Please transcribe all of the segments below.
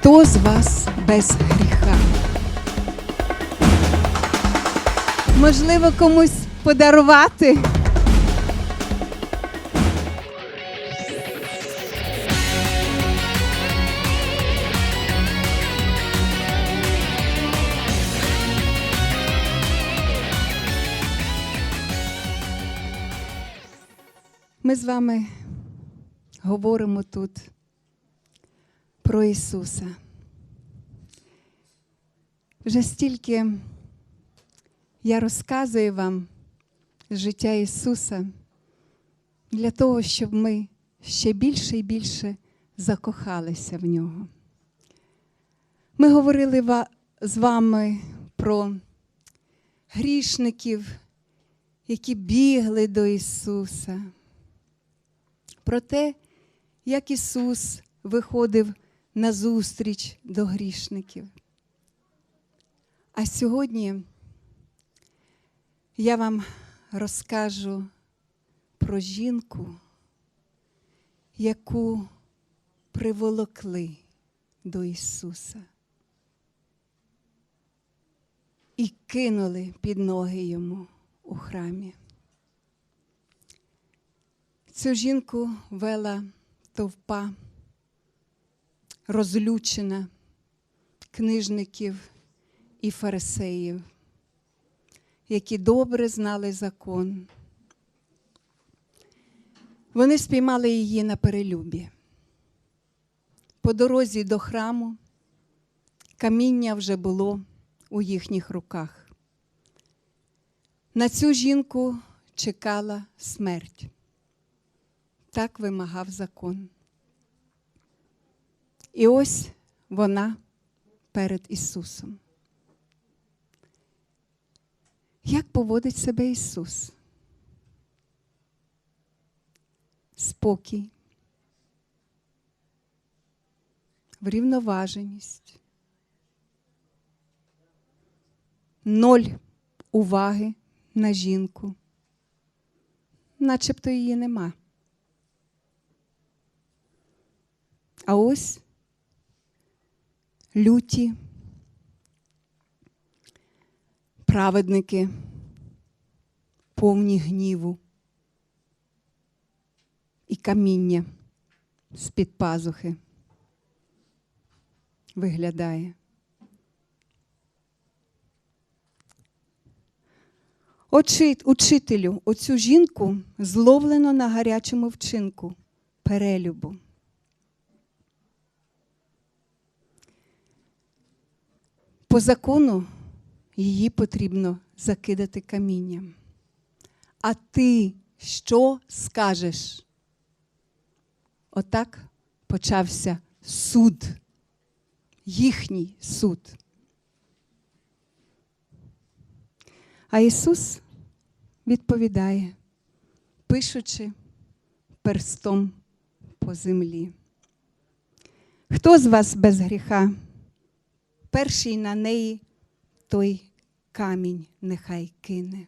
Хто з вас без гріха? Можливо, комусь подарувати? Ми з вами говоримо тут про Ісуса. Вже стільки я розказую вам життя Ісуса для того, щоб ми ще більше і більше закохалися в нього. Ми говорили з вами про грішників, які бігли до Ісуса, про те, як Ісус виходив на зустріч до грішників. А сьогодні я вам розкажу про жінку, яку приволокли до Ісуса і кинули під ноги йому у храмі. Цю жінку вела товпа, розлючена книжників і фарисеїв, які добре знали закон. Вони спіймали її на перелюбі. По дорозі до храму каміння вже було у їхніх руках. На цю жінку чекала смерть. Так вимагав закон. І ось вона перед Ісусом. Як поводить себе Ісус? Спокій, врівноваженість, ноль уваги на жінку, начебто її нема. А ось люті, праведники, повні гніву і каміння з-під пазухи виглядає. Учителю, оцю жінку зловлено на гарячому вчинку перелюбу. По закону її потрібно закидати камінням. А ти що скажеш? Отак почався суд, їхній суд. А Ісус відповідає, пишучи перстом по землі. Хто з вас без гріха? Перший на неї той камінь нехай кине.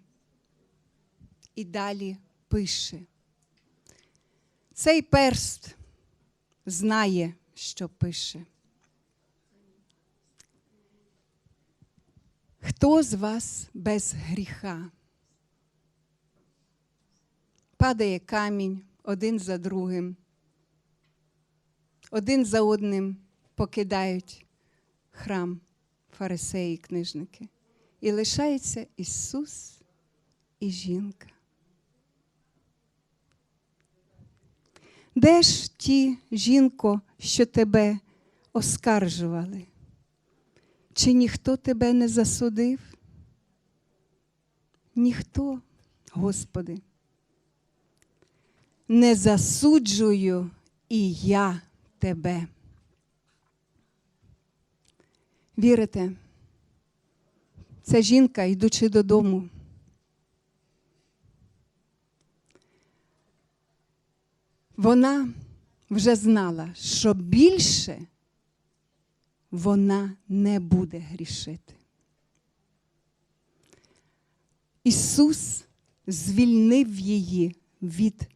І далі пише. Цей перст знає, що пише. Хто з вас без гріха? Падає камінь один за другим, один за одним покидають храм фарисеї, книжники. І лишається Ісус і жінка. Де ж ті, жінко, що тебе оскаржували? Чи ніхто тебе не засудив? Ніхто, Господи. Не засуджую і я тебе. Вірите, ця жінка, йдучи додому, вона вже знала, що більше вона не буде грішити. Ісус звільнив її від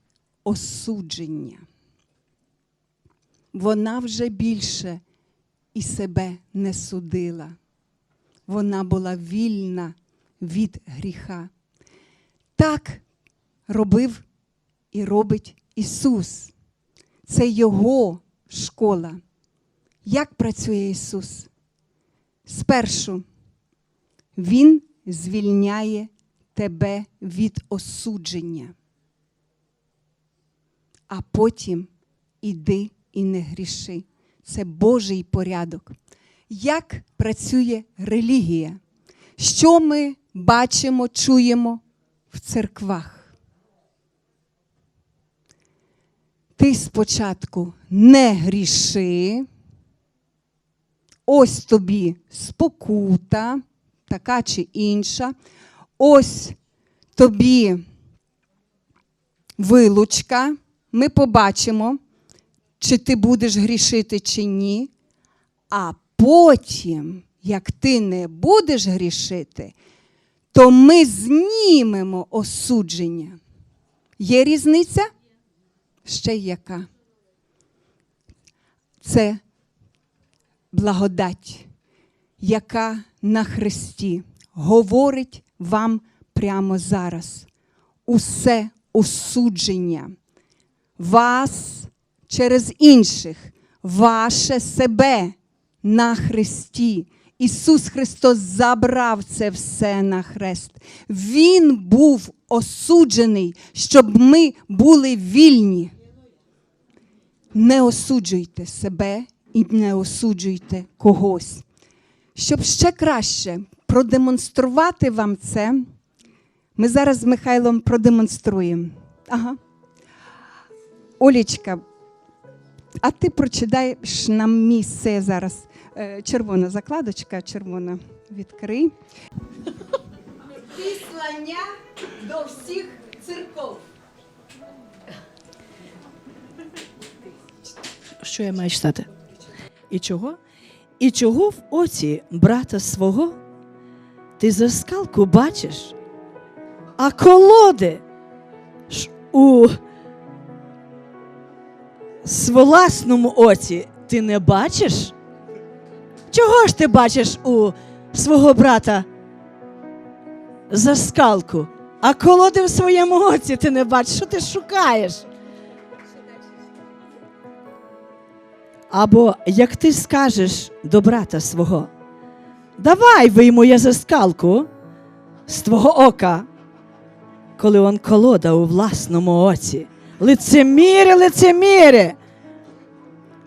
осудження. Вона вже більше і себе не судила. Вона була вільна від гріха. Так робив і робить Ісус. Це Його школа. Як працює Ісус? Спершу Він звільняє тебе від осудження, а потім іди і не гріши. Це Божий порядок. Як працює релігія? Що ми бачимо, чуємо в церквах? Ти спочатку не гріши, ось тобі спокута, така чи інша, ось тобі вилучка. Ми побачимо, чи ти будеш грішити чи ні. А потім, як ти не будеш грішити, то ми знімемо осудження. Є різниця? Ще яка? Це благодать, яка на Христі говорить вам прямо зараз. Усе осудження вас через інших, ваше себе на Христі. Ісус Христос забрав це все на хрест. Він був осуджений, щоб ми були вільні. Не осуджуйте себе і не осуджуйте когось. Щоб ще краще продемонструвати вам це, ми зараз з Михайлом продемонструємо. Ага. Олічка, а ти прочитаєш нам місце зараз. Е, Червона закладочка, червона відкрий. Післання до всіх церков. Що я маю читати? І чого? І чого в оці брата свого ти за скалку бачиш, а колоди ж у власному оці ти не бачиш? Чого ж ти бачиш у свого брата за скалку, а колоди в своєму оці ти не бачиш? Що ти шукаєш? Або як ти скажеш до брата свого, давай вийму я заскалку з твого ока, коли он колода у власному оці. Лицеміри, лицеміри.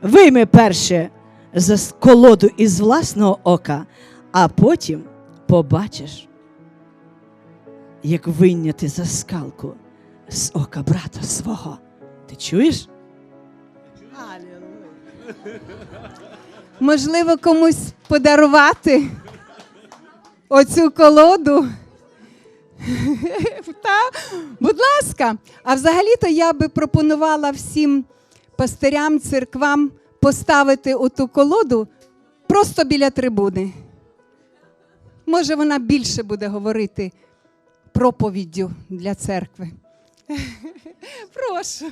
Вийми перше за колоду із власного ока, а потім побачиш, як вийняти заскалку з ока брата свого. Ти чуєш? Можливо, комусь подарувати оцю колоду. Та, будь ласка. А взагалі-то я би пропонувала всім пастирям, церквам поставити оту колоду просто біля трибуни. Може, вона більше буде говорити проповіддю для церкви. Прошу.